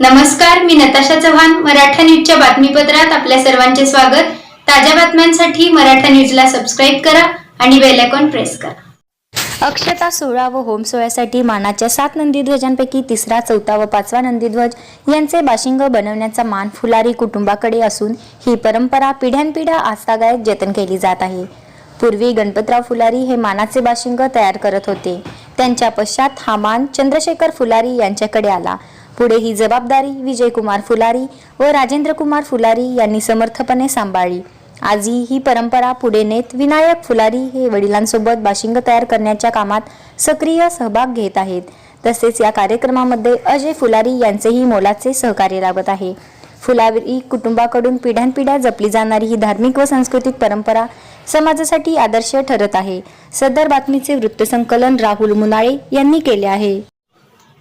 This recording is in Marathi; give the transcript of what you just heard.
नमस्कार मी नताशा चव्हाण मराठा न्यूजच्या बातमीपत्रात आपल्या सर्वांचे स्वागत. ताज्या बातम्यांसाठी मराठा न्यूजला सबस्क्राईब करा आणि बेल आयकॉन प्रेस करा. अक्षता सोहळा व होम सोहळ्यासाठी मानाच्या सात नंदीध्वजांपैकी तिसरा चौथा व पाचवा नंदीध्वज यांचे बाशिंग बनवण्याचा मान फुलारी कुटुंबाकडे असून ही परंपरा पिढ्यानपिढ्या आस्थागायक जतन केली जात आहे. पूर्वी गणपतराव फुलारी हे मानाचे बाशिंग तयार करत होते. त्यांच्या पश्चात हा मान चंद्रशेखर फुलारी यांच्याकडे आला. पुढे ही जबाबदारी विजयकुमार फुलारी व राजेंद्र कुमार फुलारी यांनी समर्थपणे सांभाळली. आजही ही परंपरा पुढे नेत विनायक फुलारी हे वडिलांसोबत बाशिंग तयार करण्याच्या कामात सक्रिय सहभाग घेत आहेत. तसेच या कार्यक्रमामध्ये अजय फुलारी यांचेही मोलाचे सहकार्य लाभत आहे. फुलारी कुटुंबाकडून पिढ्यानपिढ्या जपली जाणारी ही धार्मिक व सांस्कृतिक परंपरा समाजासाठी आदर्श ठरत आहे. सदर बातमीचे वृत्तसंकलन राहुल मुनाळे यांनी केले आहे.